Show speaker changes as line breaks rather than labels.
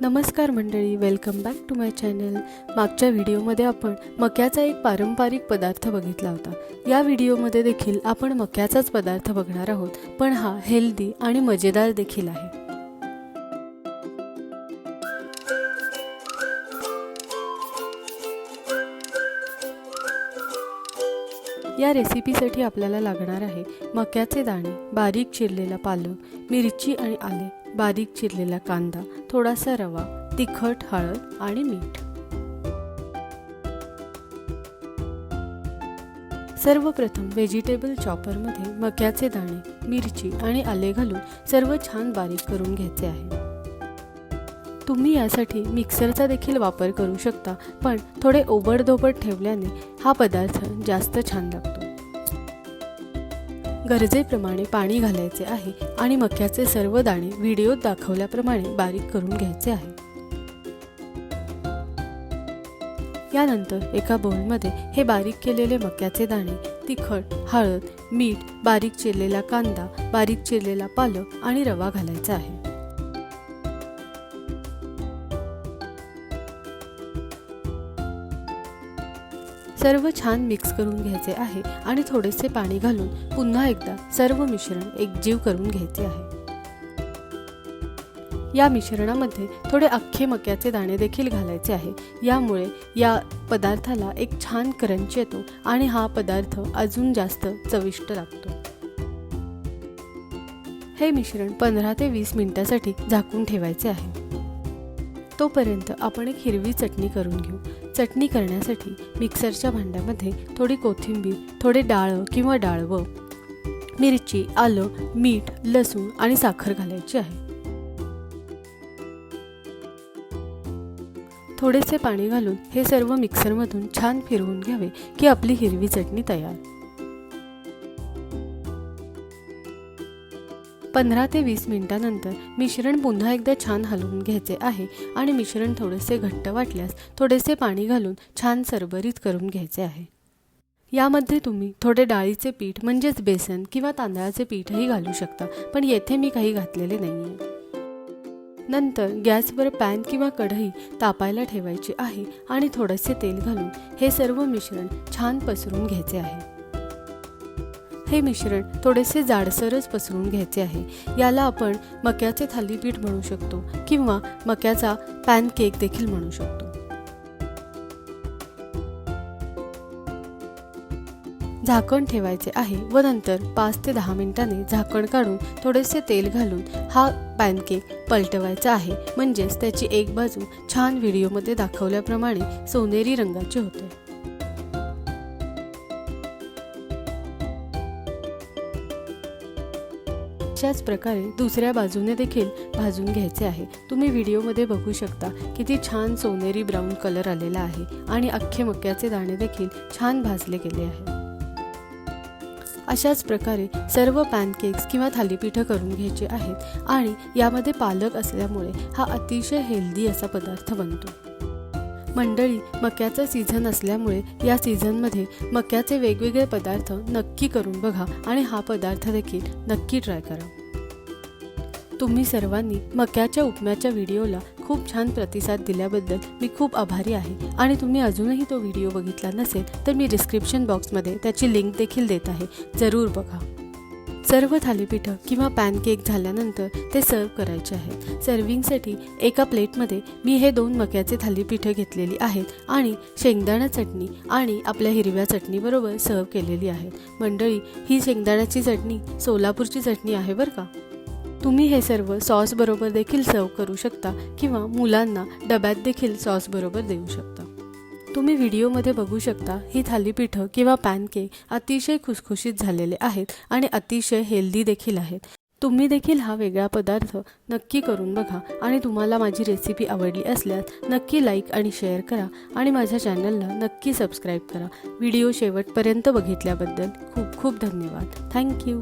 नमस्कार मंडळी welcome back to my channel मागच्या व्हिडिओमध्ये आपण मक्याचा एक पारंपरिक पदार्थ बघितला होता. या व्हिडिओमध्ये देखील आपण मक्याचाच पदार्थ बघणार आहोत पण हा हेल्दी आणि मजेदार देखील आहे. या रेसिपीसाठी आपल्याला लागणार आहे मक्याचे दाणे बारीक चिरलेला पालक मिरची आणि आले बारीक चिरलेला कांदा थोडासा रवा तिखट हळद आणि मीठ. सर्वप्रथम व्हेजिटेबल चॉपरमध्ये मक्याचे दाणे मिरची आणि आले घालून सर्व छान बारीक करून घ्यायचे आहे. तुम्ही यासाठी मिक्सरचा देखील वापर करू शकता पण थोडे ओबडधोबड ठेवल्याने हा पदार्थ जास्त छान लागतो. गरजेप्रमाणे पाणी घालायचे आहे आणि मक्याचे सर्व दाणे व्हिडिओत दाखवल्याप्रमाणे बारीक करून घ्यायचे आहे. यानंतर एका बाउलमध्ये हे बारीक केलेले मक्याचे दाणे तिखट हळद मीठ बारीक चिरलेला कांदा बारीक चिरलेला पालक आणि रवा घालायचा आहे. सर्व छान मिक्स करून घ्यायचे आहे आणि थोडेसे पाणी घालून पुन्हा एकदा सर्व मिश्रण एकजीव करून घ्यायचे आहे. या मिश्रणामध्ये थोडे अख्खे मक्याचे दाणे देखील घालायचे आहे. यामुळे या पदार्थाला एक छान करंच येतो आणि हा पदार्थ अजून जास्त चविष्ट लागतो. हे मिश्रण पंधरा ते वीस मिनिटासाठी झाकून ठेवायचे आहे. तोपर्यंत आपण एक हिरवी चटणी करून घेऊ. चटणी करण्यासाठी मिक्सरच्या भांड्यामध्ये थोडी कोथिंबीर थोडे डाळ किंवा डाळवं मिरची आलं मीठ लसूण आणि साखर घालायची आहे. थोडेसे पाणी घालून हे सर्व मिक्सरमधून छान फिरवून घ्यावे की आपली हिरवी चटणी तयार. पंधरा ते वीस मिनिटानंतर मिश्रण पुन्हा एकदा छान हलवून घ्यायचे आहे आणि मिश्रण थोडेसे घट्ट वाटल्यास थोडेसे पाणी घालून छान सरबरीत करून घ्यायचे आहे. यामध्ये तुम्ही थोडे डाळीचे पीठ म्हणजेच बेसन किंवा तांदळाचे पीठही घालू शकता पण येथे मी काही घातलेले नाही आहे नंतर गॅसवर पॅन किंवा कढई तापायला ठेवायची आहे आणि थोडेसे तेल घालून हे सर्व मिश्रण छान पसरून घ्यायचे आहे. हे मिश्रण थोडेसे जाडसरच पसरून घ्यायचे आहे. याला आपण मक्याचे थालीपीठ म्हणू शकतो किंवा मक्याचा पॅनकेक देखील म्हणू शकतो. झाकण ठेवायचे आहे व नंतर पाच ते दहा मिनिटांनी झाकण काढून थोडेसे तेल घालून हा पॅनकेक पलटवायचा आहे. म्हणजेच त्याची एक बाजू छान व्हिडिओमध्ये दाखवल्याप्रमाणे सोनेरी रंगाची होते. अशाच प्रकारे दुसऱ्या बाजूने देखील भाजून घ्यायचे आहे. तुम्ही व्हिडिओमध्ये बघू शकता किती छान सोनेरी ब्राऊन कलर आलेला आहे आणि अख्खे मक्याचे दाणे देखील छान भाजले गेले आहे. अशाच प्रकारे सर्व पॅनकेक्स किंवा थालीपीठं करून घ्यायचे आहेत आणि यामध्ये पालक असल्यामुळे हा अतिशय हेल्दी असा पदार्थ बनतो. मंडळी मक्याचा सीझन असल्यामुळे या सीझनमध्ये मक्याचे वेगवेगळे पदार्थ नक्की करून बघा आणि हा पदार्थ देखील नक्की ट्राय करा. तुम्ही सर्वांनी मक्याच्या उपम्याच्या व्हिडिओला खूप छान प्रतिसाद दिल्याबद्दल मी खूप आभारी आहे आणि तुम्ही अजूनही तो व्हिडिओ बघितला नसेल तर मी डिस्क्रिप्शन बॉक्समध्ये त्याची लिंक देखील देत आहे. जरूर बघा. सर्व थालीपीठं किंवा पॅनकेक झाल्यानंतर ते सर्व करायचे आहेत. सर्विंगसाठी एका प्लेटमध्ये मी हे दोन मक्याचे थालीपीठं घेतलेली आहेत आणि शेंगदाणा चटणी आणि आपल्या हिरव्या चटणीबरोबर सर्व केलेली आहेत. मंडळी ही शेंगदाण्याची चटणी सोलापूरची चटणी आहे बरं का? तुम्ही हे सर्व सॉसबरोबर देखील सर्व करू शकता किंवा मुलांना डब्यात देखील सॉसबरोबर देऊ शकता. तुम्ही व्हिडिओमध्ये बघू शकता ही थालीपीठं किंवा पॅनकेक अतिशय खुसखुशीत झालेले आहेत आणि अतिशय हेल्दी देखील आहेत. तुम्ही देखील हा वेगळा पदार्थ नक्की करून बघा आणि तुम्हाला माझी रेसिपी आवडली असल्यास नक्की लाईक आणि शेअर करा आणि माझ्या चॅनलला नक्की सबस्क्राईब करा. व्हिडिओ शेवटपर्यंत बघितल्याबद्दल खूप खूप धन्यवाद. थँक्यू